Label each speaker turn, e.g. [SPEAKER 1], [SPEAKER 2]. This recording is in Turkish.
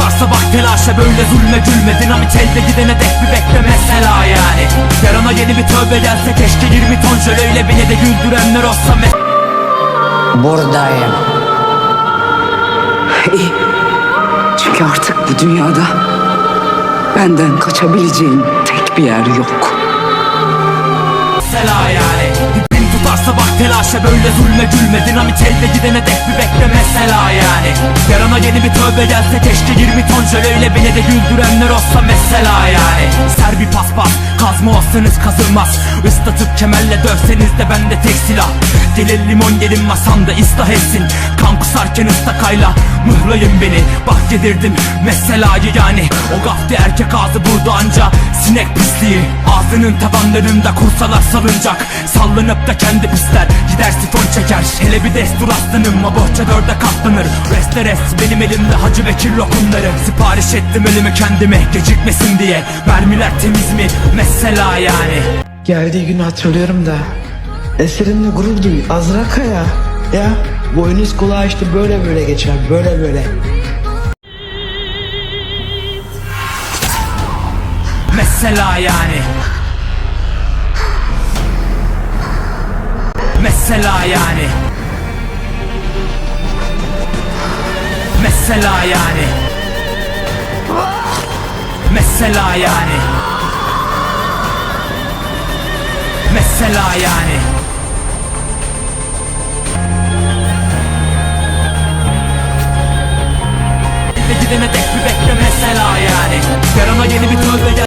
[SPEAKER 1] tutarsa bak telaşa böyle zulme gülme Dinamit elde gidene dek bir bekle mesela yani Yarına yeni bir tövbe gelse keşke 20 ton jöleyle beni de güldürenler olsa me-
[SPEAKER 2] Buradayım.
[SPEAKER 3] İyi. Çünkü artık bu dünyada benden kaçabileceğin tek bir yer yok.
[SPEAKER 1] mesela yani Dibin tutarsa bak telaşa böyle zulme gülme Dinamit elde gidene dek bir bekle mesela yani. Yarına yeni bir tövbe gelse keşke 20 ton jöleyle beni de güldürenler olsa mesela yani. Ser bir paspas kazma olsanız kazılmaz. Islatıp kemerle dövseniz de bende tek silah. Gelir limon gelin masamda ıslah etsin. Kan kusarken ıstakayla mıhlayın beni. Bak yedirdim meselayı yani. O gafti erkek ağzı burada anca Sinek pisliği. Ağzının tabanlarında kursalar salınacak Sallanıp da kendi pisler Hele bir destur aslanım O bohça dörde katlanır. Reste rest benim elimde Hacı Bekir lokumları. Sipariş ettim ölümü kendime Gecikmesin diye. Mermiler temiz mi? Mesela yani.
[SPEAKER 4] Geldiği günü hatırlıyorum da Eserinle gurur duy Azra Kaya Ya. Boynuz kulağı işte böyle böyle geçer böyle böyle.
[SPEAKER 1] Mesela yani Mesela yani. Mesela yani. Mesela yani. Mesela yani. Gidene tek bir bekle mesela yani. Yarına yeni bir tövbe